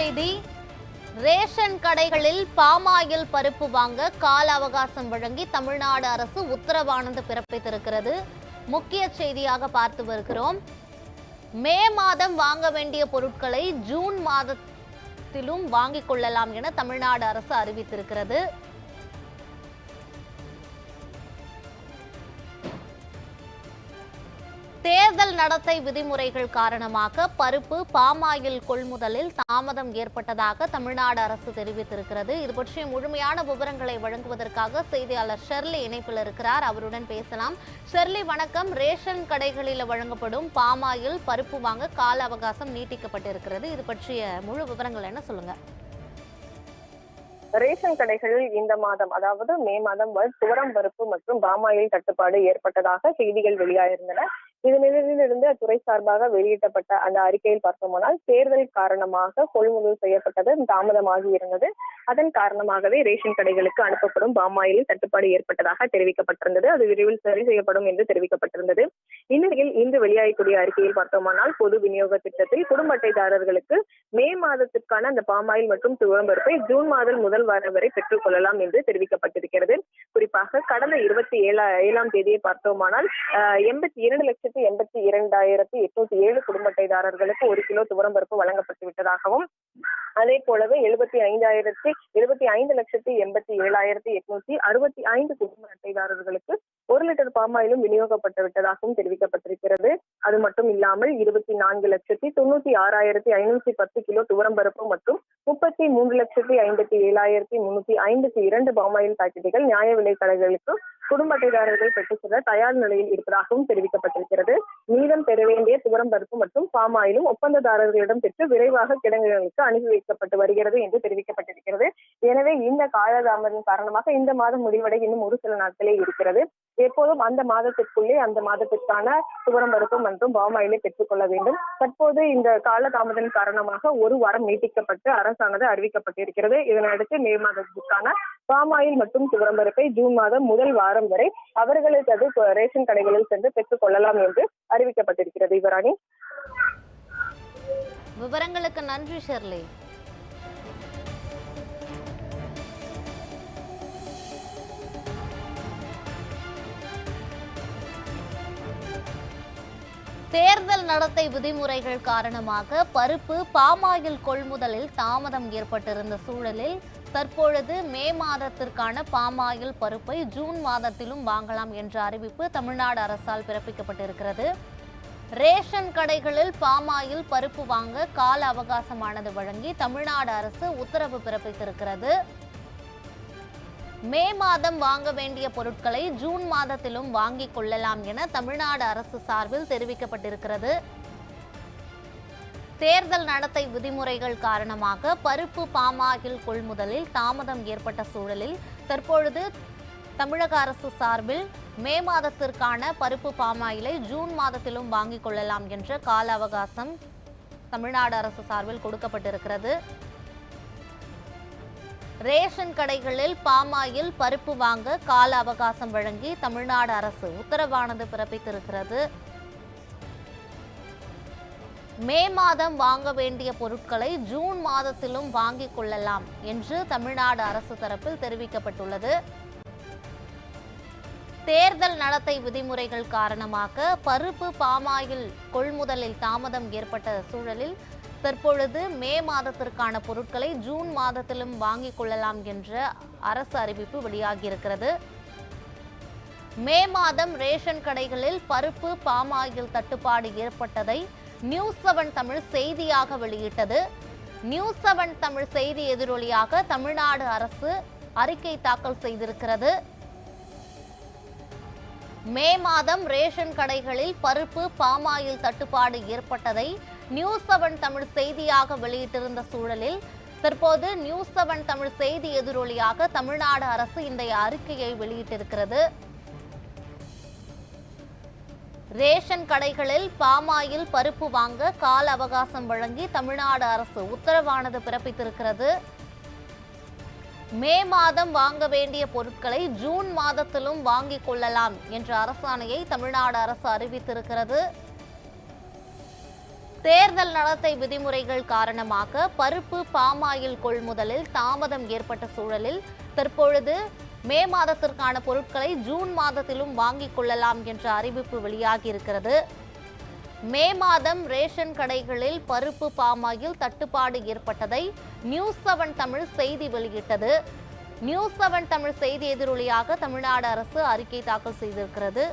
செய்தி. ரேஷன் கடைகளில் பாமாயில் பருப்பு வாங்க கால அவகாசம் வழங்கி தமிழ்நாடு அரசு உத்தரவானது பிறப்பித்திருக்கிறது. முக்கிய செய்தியாக பார்த்து வருகிறோம். மே மாதம் வாங்க வேண்டிய பொருட்களை ஜூன் மாதத்திலும் வாங்கிக் கொள்ளலாம் என தமிழ்நாடு அரசு அறிவித்திருக்கிறது. தேர்தல் நடத்தை விதிமுறைகள் காரணமாக பருப்பு பாமாயில் கொள்முதலில் தாமதம் ஏற்பட்டதாக தமிழ்நாடு அரசு தெரிவித்திருக்கிறது. இது பற்றிய முழுமையான விவரங்களை வழங்குவதற்காக செய்தியாளர் ஷெர்லி இணைப்பில் இருக்கிறார். அவருடன் பேசலாம். ஷெர்லி வணக்கம். ரேஷன் கடைகளில் வழங்கப்படும் பாமாயில் பருப்பு வாங்க கால அவகாசம் நீட்டிக்கப்பட்டிருக்கிறது. இது பற்றிய முழு விவரங்கள் என்ன சொல்லுங்கள் ரேஷன் கடைகளில் இந்த மாதம் அதாவது மே மாதம் துவரம் பருப்பு மற்றும் பாமாயில் தட்டுப்பாடு ஏற்பட்டதாக செய்திகள் வெளியாயிருந்தன. இது நிலையிலிருந்து அத்துறை சார்பாக வெளியிட்டப்பட்ட அந்த அறிக்கையில் பார்த்தோமானால் தேர்தல் காரணமாக கொள்முதல் செய்யப்பட்டது தாமதமாகி இருந்தது. அதன் காரணமாகவே ரேஷன் கடைகளுக்கு அனுப்பப்படும் பாமாயில் தட்டுப்பாடு ஏற்பட்டதாக தெரிவிக்கப்பட்டிருந்தது. அது விரைவில் சரி செய்யப்படும் என்று தெரிவிக்கப்பட்டிருந்தது. இந்நிலையில் இன்று வெளியாகக்கூடிய அறிக்கையில் பார்த்தோமானால் பொது விநியோக திட்டத்தில் குடும்ப அட்டைதாரர்களுக்கு மே மாதத்திற்கான அந்த பாமாயில் மற்றும் துவம்பருப்பை ஜூன் மாதம் முதல் வாரம் வரை பெற்றுக் கொள்ளலாம் என்று தெரிவிக்கப்பட்டிருக்கிறது. குறிப்பாக கடந்த இருபத்தி ஏழா ஏழாம் தேதியை பார்த்தோமானால் எண்பத்தி இரண்டு லட்சத்தி எண்பத்தி இரண்டாயிரத்தி எட்நூத்தி ஏழு குடும்ப அட்டைதாரர்களுக்கு ஒரு கிலோ துவரம்பருப்பு வழங்கப்பட்டு விட்டதாகவும் அதே போலவே எழுபத்தி ஐந்தாயிரத்தி எழுபத்தி ஐந்து லட்சத்தி எண்பத்தி ஏழாயிரத்தி எட்நூத்தி அறுபத்தி ஐந்து குடும்ப அட்டைதாரர்களுக்கு ஒரு லிட்டர் பாமாயிலும் விநியோகப்பட்டு விட்டதாகவும் தெரிவிக்கப்பட்டிருக்கிறது. அது மட்டும் இல்லாமல் இருபத்தி நான்கு லட்சத்தி தொண்ணூத்தி ஆறாயிரத்தி ஐநூத்தி பத்து கிலோ துவரம்பருப்பு மற்றும் முப்பத்தி மூன்று லட்சத்தி ஐம்பத்தி ஏழாயிரத்தி முன்னூத்தி ஐம்பத்தி இரண்டு பாமாயில் பாக்கெட்டுகள் நியாய விலை கடைகளுக்கு குடும்ப அட்டைதாரர்கள் பெற்று செல்ல தயார் நிலையில் இருப்பதாகவும் தெரிவிக்கப்பட்டிருக்கிறது. மீதம் பெற வேண்டிய துவரம்பருப்பு மற்றும் பாமாயிலும் ஒப்பந்ததாரர்களிடம் பெற்று விரைவாக கிடங்குகளுக்கு அனுப்பி வைக்கப்பட்டு வருகிறது என்று தெரிவிக்கப்பட்டிருக்கிறது. எனவே இந்த காலதாமதம் காரணமாக இந்த மாதம் முடிவடை இன்னும் ஒரு சில நாட்களே இருக்கிறது. எப்போதும் அந்த மாதத்திற்குள்ளே அந்த மாதத்திற்கான துவரம்பருப்பு மற்றும் பாமாயிலை பெற்றுக்கொள்ள வேண்டும். தற்போது இந்த காலதாமதம் காரணமாக ஒரு வாரம் நீட்டிக்கப்பட்டு அரசானது அறிவிக்கப்பட்டிருக்கிறது. இதனையடுத்து மே மாதத்திற்கான பாமாயில் மற்றும் துவரம்பருப்பை ஜூன் மாதம் முதல் வாரம் வரை அவர்களுக்கு அது ரேஷன் கடைகளில் சென்று பெற்றுக் கொள்ளலாம் என்று அறிவிக்கப்பட்டிருக்கிறது. இவராணி விவரங்களுக்கு நன்றி ஷெர்லி. தேர்தல் நடத்தை விதிமுறைகள் காரணமாக பருப்பு பாமாயில் கொள்முதலில் தாமதம் ஏற்பட்டிருந்த சூழலில் தற்பொழுது மே மாதத்திற்கான பாமாயில் பருப்பை ஜூன் மாதத்திலும் வாங்கலாம் என்ற அறிவிப்பு தமிழ்நாடு அரசால் பிறப்பிக்கப்பட்டிருக்கிறது. ரேஷன் கடைகளில் பாமாயில் பருப்பு வாங்க கால அவகாசமானது வழங்கி தமிழ்நாடு அரசு உத்தரவு பிறப்பித்திருக்கிறது. மே மாதம் வாங்க வேண்டிய பொருட்களை ஜூன் மாதத்திலும் வாங்கிக் கொள்ளலாம் என தமிழ்நாடு அரசு சார்பில் தெரிவிக்கப்பட்டிருக்கிறது. தேர்தல் நடத்தை விதிமுறைகள் காரணமாக பருப்பு பாமாயில் கொள்முதலில் தாமதம் ஏற்பட்ட சூழலில் தற்பொழுது தமிழக அரசு சார்பில் மே மாதத்திற்கான பருப்பு பாமாயிலை ஜூன் மாதத்திலும் வாங்கிக் கொள்ளலாம் என்ற கால அவகாசம் தமிழ்நாடு அரசு சார்பில் கொடுக்கப்பட்டிருக்கிறது. ரேஷன் கடைகளில் பாமாயில் பருப்பு வாங்க கால அவகாசம் வழங்கி தமிழ்நாடு அரசு உத்தரவானது பிறப்பித்திருக்கிறது. மே மாதம் வாங்க வேண்டிய பொருட்களை ஜூன் மாதத்திலும் வாங்கிக் கொள்ளலாம் என்று தமிழ்நாடு அரசு தரப்பில் தெரிவிக்கப்பட்டுள்ளது. தேர்தல் நடத்தை விதிமுறைகள் காரணமாக பருப்பு பாமாயில் கொள்முதலில் தாமதம் ஏற்பட்ட சூழலில் தற்பொழுது மே மாதத்திற்கான பொருட்களை ஜூன் மாதத்திலும் வாங்கிக் கொள்ளலாம் என்ற அரசு அறிவிப்பு வெளியாகியிருக்கிறது. மே மாதம் ரேஷன் கடைகளில் பருப்பு பாமாயில் தட்டுப்பாடு ஏற்பட்டதை நியூஸ் செவன் தமிழ் செய்தியாக வெளியிட்டது. நியூஸ் செவன் தமிழ் செய்தி எதிரொலியாக தமிழ்நாடு அரசு அறிக்கை தாக்கல் செய்திருக்கிறது. மே மாதம் ரேஷன் கடைகளில் பருப்பு பாமாயில் தட்டுப்பாடு ஏற்பட்டதை நியூஸ் செவன் தமிழ் செய்தியாக வெளியிட்டிருந்த சூழலில் தற்போது நியூஸ் செவன் தமிழ் செய்தி எதிரொலியாக தமிழ்நாடு அரசு இந்த அறிக்கையை வெளியிட்டிருக்கிறது. ரேஷன் கடைகளில் பாமாயில் பருப்பு வாங்க கால அவகாசம் வழங்கி தமிழ்நாடு அரசு உத்தரவானது பிறப்பித்திருக்கிறது. மே மாதம் வாங்க வேண்டிய பொருட்களை ஜூன் மாதத்திலும் வாங்கிக் கொள்ளலாம் என்ற அரசாணையை தமிழ்நாடு அரசு அறிவித்திருக்கிறது. தேர்தல் நடத்தை விதிமுறைகள் காரணமாக பருப்பு பாமாயில் கொள்முதலில் தாமதம் ஏற்பட்ட சூழலில் தற்பொழுது மே மாதத்திற்கான பொருட்களை ஜூன் மாதத்திலும் வாங்கிக் கொள்ளலாம் என்ற அறிவிப்பு வெளியாகியிருக்கிறது. மே மாதம் ரேஷன் கடைகளில் பருப்பு பாமாயில் தட்டுப்பாடு ஏற்பட்டதை நியூஸ் செவன் தமிழ் செய்தி வெளியிட்டது. நியூஸ் செவன் தமிழ் செய்தி எதிரொலியாக தமிழ்நாடு அரசு அறிக்கை தாக்கல் செய்திருக்கிறது.